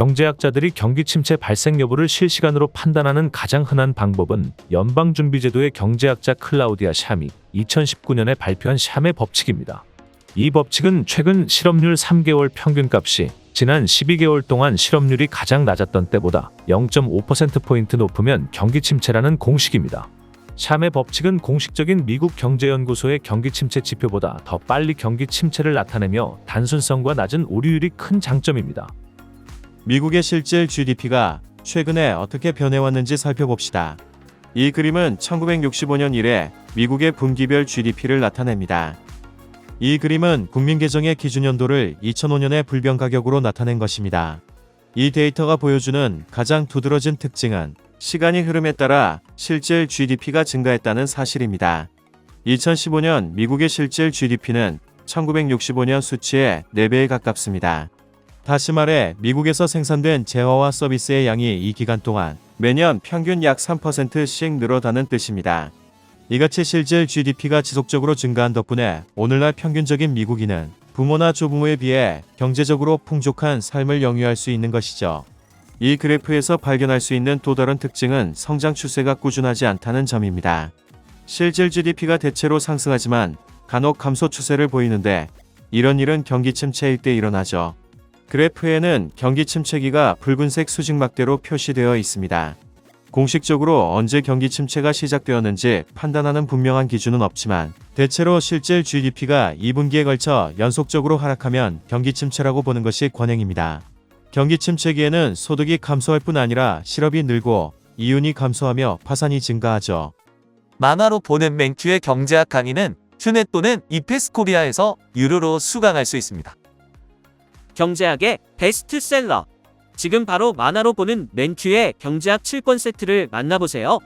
경제학자들이 경기 침체 발생 여부를 실시간으로 판단하는 가장 흔한 방법은 연방준비제도의 경제학자 클라우디아 샴이 2019년에 발표한 샴의 법칙입니다. 이 법칙은 최근 실업률 3개월 평균값이 지난 12개월 동안 실업률이 가장 낮았던 때보다 0.5%포인트 높으면 경기 침체라는 공식입니다. 샴의 법칙은 공식적인 미국 경제연구소의 경기 침체 지표보다 더 빨리 경기 침체를 나타내며 단순성과 낮은 오류율이 큰 장점입니다. 미국의 실질 GDP가 최근에 어떻게 변해왔는지 살펴봅시다. 이 그림은 1965년 이래 미국의 분기별 GDP를 나타냅니다. 이 그림은 국민계정의 기준연도를 2005년의 불변 가격으로 나타낸 것입니다. 이 데이터가 보여주는 가장 두드러진 특징은 시간이 흐름에 따라 실질 GDP가 증가했다는 사실입니다. 2015년 미국의 실질 GDP는 1965년 수치의 4배에 가깝습니다. 다시 말해 미국에서 생산된 재화와 서비스의 양이 이 기간 동안 매년 평균 약 3%씩 늘어나는 뜻입니다. 이같이 실질 GDP가 지속적으로 증가한 덕분에 오늘날 평균적인 미국인은 부모나 조부모에 비해 경제적으로 풍족한 삶을 영위할 수 있는 것이죠. 이 그래프에서 발견할 수 있는 또 다른 특징은 성장 추세가 꾸준하지 않다는 점입니다. 실질 GDP가 대체로 상승하지만 간혹 감소 추세를 보이는데 이런 일은 경기 침체일 때 일어나죠. 그래프에는 경기 침체기가 붉은색 수직막대로 표시되어 있습니다. 공식적으로 언제 경기 침체가 시작되었는지 판단하는 분명한 기준은 없지만 대체로 실질 GDP가 2분기에 걸쳐 연속적으로 하락하면 경기 침체라고 보는 것이 권행입니다. 경기 침체기에는 소득이 감소할 뿐 아니라 실업이 늘고 이윤이 감소하며 파산이 증가하죠. 만화로 보는 맹큐의 경제학 강의는 튜넷 또는 이페스코리아에서 유료로 수강할 수 있습니다. 경제학의 베스트셀러. 지금 바로 만화로 보는 맨큐의 경제학 7권 세트를 만나보세요.